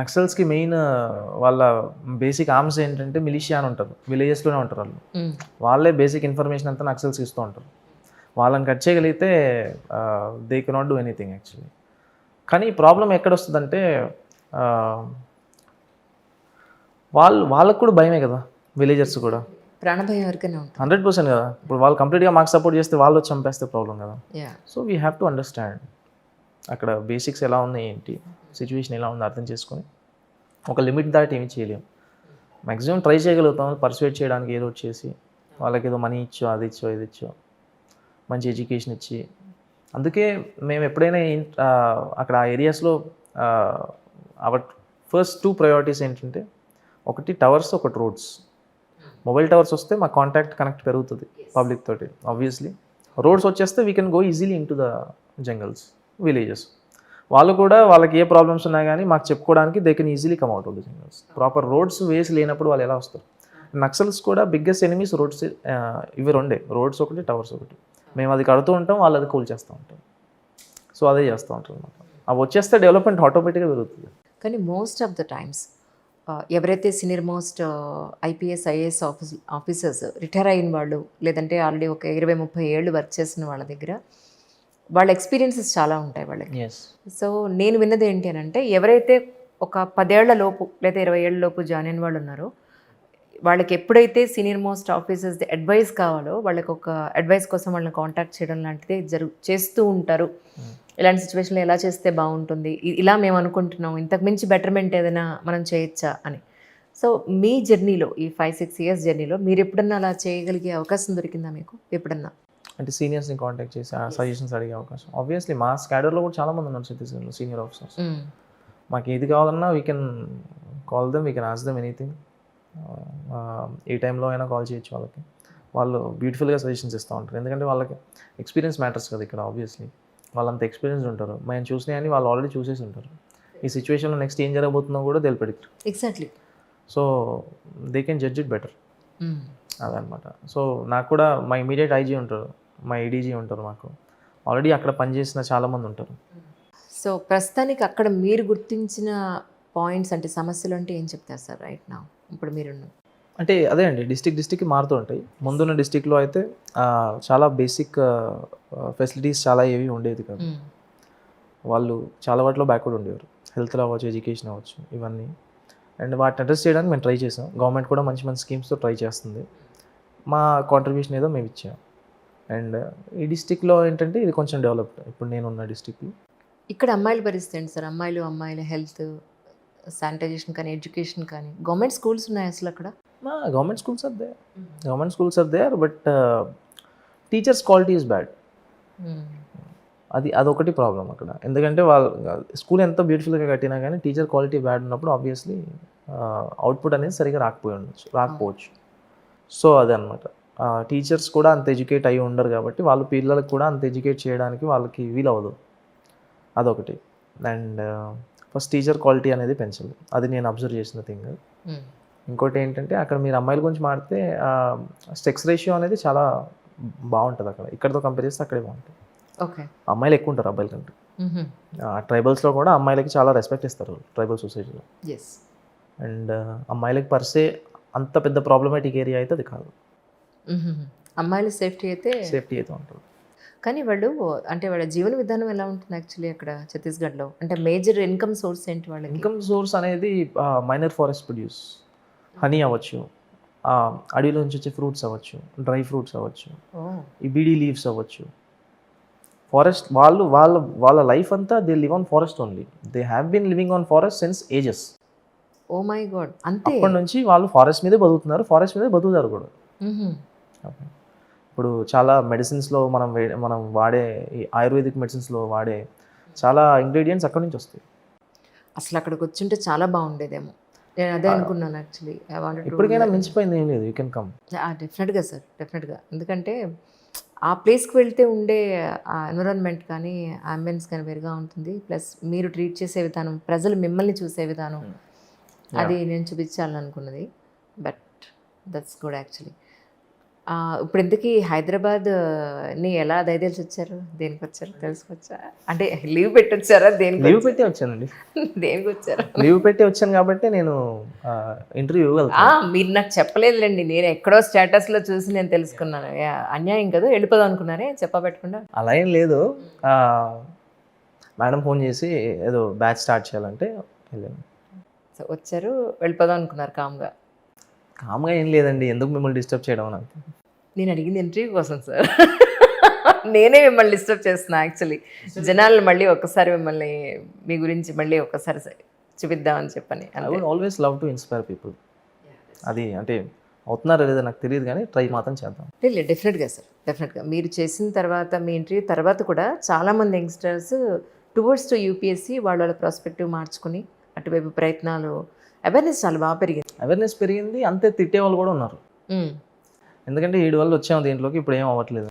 నక్సల్స్కి main వాళ్ళ basic arms ఏంటంటే militia అని ఉంటారు విలేజెస్లోనే ఉంటారు వాళ్ళు. వాళ్ళే బేసిక్ ఇన్ఫర్మేషన్ అంతా నక్సల్స్ ఇస్తూ ఉంటారు. వాళ్ళని కట్ చేయగలిగితే they cannot do anything actually కానీ ప్రాబ్లం ఎక్కడ వస్తుందంటే వాళ్ళు వాళ్ళకు కూడా భయమే కదా విలేజర్స్ కూడా. ప్రాణభయం ఎవరికైనా హండ్రెడ్ పర్సెంట్ కదా. ఇప్పుడు వాళ్ళు కంప్లీట్గా మాకు సపోర్ట్ చేస్తే వాళ్ళు వచ్చి చంపేస్తే ప్రాబ్లం కదా. So we have to understand అక్కడ బేసిక్స్ ఎలా ఉన్నాయి ఏంటి? సిచ్యువేషన్ ఎలా ఉంది అర్థం చేసుకొని ఒక లిమిట్ దాటి ఏమి చేయలేము. మ్యాక్సిమం ట్రై చేయగలుగుతాం పర్సువేట్ చేయడానికి ఏదో ఒకటి చేసి వాళ్ళకి ఏదో మనీ ఇచ్చో అది ఇచ్చో ఇది ఇచ్చో మంచి ఎడ్యుకేషన్ ఇచ్చి. అందుకే మేము ఎప్పుడైనా అక్కడ ఆ ఏరియాస్లో అవర్ ఫస్ట్ టూ ప్రయారిటీస్ ఏంటంటే ఒకటి టవర్స్ ఒకటి రోడ్స్ మొబైల్ టవర్స్ వస్తే మా కాంటాక్ట్ కనెక్ట్ పెరుగుతుంది పబ్లిక్ తోటి ఆబ్వియస్లీ రోడ్స్ వచ్చేస్తే we can go easily into the jungles villages వాళ్ళు కూడా వాళ్ళకి ఏ ప్రాబ్లమ్స్ ఉన్నా కానీ మాకు చెప్పుకోవడానికి they can easily come out of the jungles proper roads ways లేనప్పుడు వాళ్ళు ఎలా వస్తారు? నక్సల్స్ కూడా బిగ్గెస్ట్ ఎనిమీస్ రోడ్స్ ఇవి రెండే. రోడ్స్ ఒకటి టవర్స్ ఒకటి. మేము అది కడుతూ ఉంటాం వాళ్ళు అది కూల్ చేస్తూ ఉంటాం సో అదే చేస్తూ ఉంటాం అనమాట అవి వచ్చేస్తే డెవలప్మెంట్ ఆటోమేటిక్గా పెరుగుతుంది. కానీ మోస్ట్ ఆఫ్ ద టైమ్స్ ఎవరైతే senior most IPS IAS office officers retire అయిన వాళ్ళు లేదంటే ఆల్రెడీ ఒక ఇరవై ముప్పై ఏళ్ళు వర్క్ చేసిన వాళ్ళ దగ్గర వాళ్ళ ఎక్స్పీరియన్సెస్ చాలా ఉంటాయి వాళ్ళకి. సో నేను విన్నది ఏంటి అని అంటే ఎవరైతే ఒక పదేళ్ళ లోపు లేదా ఇరవై ఏళ్ళ లోపు జాయిన్ అయిన వాళ్ళు ఉన్నారో వాళ్ళకి ఎప్పుడైతే సీనియర్ మోస్ట్ ఆఫీసర్స్ అడ్వైస్ కావాలో వాళ్ళకి ఒక అడ్వైస్ కోసం వాళ్ళని కాంటాక్ట్ చేయడం లాంటిది జరు చేస్తూ ఉంటారు. ఇలాంటి సిచ్యువేషన్లో ఎలా చేస్తే బాగుంటుంది? ఇలా మేము అనుకుంటున్నాం. ఇంతకు మించి బెటర్మెంట్ ఏదైనా మనం చేయొచ్చా అని. సో మీ జర్నీలో ఈ ఫైవ్ సిక్స్ ఇయర్స్ జర్నీలో మీరు ఎప్పుడన్నా అలా చేయగలిగే అవకాశం దొరికిందా మీకు? ఎప్పుడన్నా? అంటే సీనియర్స్ని కాంటాక్ట్ చేసి సజెషన్స్ అడిగే అవకాశం. ఆబ్వియస్లీ మా స్కాడర్లో కూడా చాలా మంది ఉన్నారు ఛత్తీస్గఢ్లో సీనియర్ ఆఫీసర్స్ మాకు ఏది కావాలన్నా we can call them we can ask them anything ఏ టైంలో అయినా కాల్ చేయొచ్చు వాళ్ళకి. వాళ్ళు బ్యూటిఫుల్గా సజెషన్స్ ఇస్తూ ఉంటారు. ఎందుకంటే వాళ్ళకి ఎక్స్పీరియన్స్ మ్యాటర్స్ కదా ఇక్కడ ఆబ్వియస్లీ వాళ్ళంత ఎక్స్పీరియన్స్ ఉంటారు. మేము చూసినాయని వాళ్ళు ఆల్రెడీ చూసేసి ఉంటారు. ఈ సిచ్యువేషన్లో నెక్స్ట్ ఏం జరగబోతుందో కూడా predict exactly so they can judge it better అదనమాట సో నాకు కూడా మా ఇమీడియట్ ఐజీ ఉంటారు. మా ఏడీజీ ఉంటారు మాకు. ఆల్రెడీ అక్కడ పనిచేసిన చాలామంది ఉంటారు. సో ప్రస్తుతానికి అక్కడ మీరు గుర్తించిన పాయింట్స్ అంటే సమస్యలు అంటే ఏం చెప్తారు సార్ రైట్ నా ఇప్పుడు మీరు అంటే అదే అండి డిస్టిక్ డిస్టిక్కి మారుతూ ఉంటాయి. ముందున్న డిస్టిక్లో అయితే చాలా బేసిక్ ఫెసిలిటీస్ చాలా ఏవి ఉండేది కాదు. వాళ్ళు చాలా వాటిలో బ్యాక్వర్డ్ ఉండేవారు. హెల్త్లో అవ్వచ్చు ఎడ్యుకేషన్ అవ్వచ్చు ఇవన్నీ. అండ్ వాటిని అడ్రస్ చేయడానికి మేము ట్రై చేసాం. గవర్నమెంట్ కూడా మంచి మంచి స్కీమ్స్తో ట్రై చేస్తుంది. మా కాంట్రిబ్యూషన్ ఏదో మేము ఇచ్చాం. అండ్ ఈ డిస్టిక్లో ఏంటంటే ఇది కొంచెం డెవలప్డ్. ఇప్పుడు నేను ఉన్న డిస్టిక్లో. ఇక్కడ అమ్మాయిల పరిస్థితి ఏంటి సార్? అమ్మాయిలు అమ్మాయిల హెల్త్ శానిటైజేషన్ కానీ ఎడ్యుకేషన్ కానీ గవర్నమెంట్ స్కూల్స్ ఉన్నాయి అసలు అక్కడ? Government schools are they government schools are there but teachers quality is bad. అది అదొకటి ప్రాబ్లం అక్కడ. ఎందుకంటే వాళ్ళ స్కూల్ ఎంత బ్యూటిఫుల్గా కట్టినా కానీ టీచర్ క్వాలిటీ బ్యాడ్ ఉన్నప్పుడు ఆబ్వియస్లీ అవుట్పుట్ అనేది సరిగా రాకపోయి ఉండొచ్చు రాకపోవచ్చు. సో అదనమాట టీచర్స్ కూడా అంత ఎడ్యుకేట్ అయి ఉండరు కాబట్టి వాళ్ళ పిల్లలకు కూడా అంత ఎడ్యుకేట్ చేయడానికి వాళ్ళకి వీలవ్వదు. అదొకటి. అండ్ ఫస్ట్ టీచర్ క్వాలిటీ అనేది పెంచాలి అది నేను అబ్జర్వ్ చేసిన థింగ్ ఇంకోటి ఏంటంటే అక్కడ మీరు అమ్మాయిల గురించి మాడితే సెక్స్ రేషియో అనేది చాలా బాగుంటుంది అక్కడ. ఇక్కడతో కంపేర్ చేస్తే అక్కడే బాగుంటుంది. ఓకే అమ్మాయిలు ఎక్కువ ఉంటారు అబ్బాయిల కంటే. ట్రైబల్స్లో కూడా అమ్మాయిలకి చాలా రెస్పెక్ట్ ఇస్తారు ట్రైబల్ సొసైటీలో ఎస్ అండ్ అమ్మాయిలకి పర్సే అంత పెద్ద ప్రాబ్లమేటిక్ ఏరియా అయితే అది కాదు. అమ్మాయిల సేఫ్టీ అయితే సేఫ్టీ అయితే ఉంటుంది. కానీ వాళ్ళు అంటే వాళ్ళ జీవన విధానం ఎలా ఉంటుంది యాక్చువల్లీ అక్కడ ఛత్తీస్గఢ్లో? అంటే మేజర్ ఇన్కమ్ సోర్స్ ఏంటి వాళ్ళకి? ఇన్కమ్ సోర్స్ అనేది మైనర్ ఫారెస్ట్ ప్రొడ్యూస్. హనీ అవ్వచ్చు. అడవిలో నుంచి వచ్చే ఫ్రూట్స్ అవ్వచ్చు. డ్రై ఫ్రూట్స్ అవ్వచ్చు. ఈ బీడీ లీవ్స్ అవ్వచ్చు. ఫారెస్ట్ వాళ్ళు వాళ్ళ వాళ్ళ లైఫ్ అంతా they live on forest only. They have been living on forest since ages. Oh my god. అంతే. అప్పటి నుంచి వాళ్ళు ఫారెస్ట్ మీదే బతుకుతున్నారు. ఫారెస్ట్ మీదే బతుకుతారు కూడా. ఇప్పుడు చాలా మెడిసిన్స్లో మనం మనం వాడే ఈ ఆయుర్వేదిక్ మెడిసిన్స్లో వాడే చాలా ఇంగ్రీడియంట్స్ అక్కడి నుంచి వస్తాయి. అసలు అక్కడికి వచ్చింటే చాలా బాగుండేదేమో. నేను అదే అనుకున్నాను యాక్చువల్లీ ఇప్పటికైనా మించిపోయింది ఏం లేదు. యూ కెన్ కమ్ డెఫినెట్గా సార్ డెఫినెట్గా ఎందుకంటే ఆ ప్లేస్కి వెళ్తే ఉండే ఆ ఎన్విరాన్మెంట్ కానీ అంబియన్స్ కానీ వేరుగా ఉంటుంది. ప్లస్ మీరు ట్రీట్ చేసే విధానం ప్రజలు మిమ్మల్ని చూసే విధానం. అది నేను చూపించాలని అనుకున్నది బట్ దట్స్ గుడ్ యాక్చువల్లీ ఇప్పుడు ఇంతకీ హైదరాబాద్ని ఎలా దయదేసి వచ్చారు దేనికి వచ్చారు తెలుసుకొచ్చా? అంటే లీవ్ పెట్టి వచ్చారా దేనికి లీవ్ పెట్టి వచ్చానండి. దేనికి వచ్చారు లీవ్ పెట్టి వచ్చాను కాబట్టి నేను ఇంటర్వ్యూ మీరు నాకు చెప్పలేదులేండి. నేను ఎక్కడో స్టేటస్లో చూసి నేను తెలుసుకున్నాను. అన్యాయం కదా వెళ్ళిపోదాం అనుకున్నారే? చెప్పబెట్టకుండా అలా ఏం లేదు. మేడం ఫోన్ చేసి ఏదో బ్యాచ్ స్టార్ట్ చేయాలంటే వెళ్ళాను. సో వచ్చారు వెళ్ళిపోదాం అనుకున్నారు కామ్గా. కామ్గా ఏం లేదండి. ఎందుకు మిమ్మల్ని డిస్టర్బ్ చేయడం అని అంతే. నేను అడిగింది ఇంటర్వ్యూ కోసం సార్ నేనే మిమ్మల్ని డిస్టర్బ్ చేస్తున్నా యాక్చువల్లీ జనాలు మళ్ళీ ఒక్కసారి మిమ్మల్ని మీ గురించి మళ్ళీ ఒక్కసారి చూపిద్దామని చెప్పని I would always love to inspire people అది అంటే అవుతున్నారో లేదో నాకు తెలియదు కానీ ట్రై మాత్రం చేద్దాం. లేదు డెఫినెట్గా సార్ డెఫినెట్గా మీరు చేసిన తర్వాత మీ ఇంటర్వ్యూ తర్వాత కూడా చాలామంది యంగ్స్టర్స్ టువర్డ్స్ టు యూపీఎస్సీ వాళ్ళ వాళ్ళ ప్రాస్పెక్టివ్ మార్చుకుని అటువైపు ప్రయత్నాలు అవేర్నెస్ చాలా బాగా పెరిగింది. అవేర్నెస్ పెరిగింది అంతే తిట్టే వాళ్ళు కూడా ఉన్నారు. ఎందుకంటే ఏడు వాళ్ళు వచ్చాము దీంట్లోకి ఇప్పుడు ఏం అవ్వట్లేదు.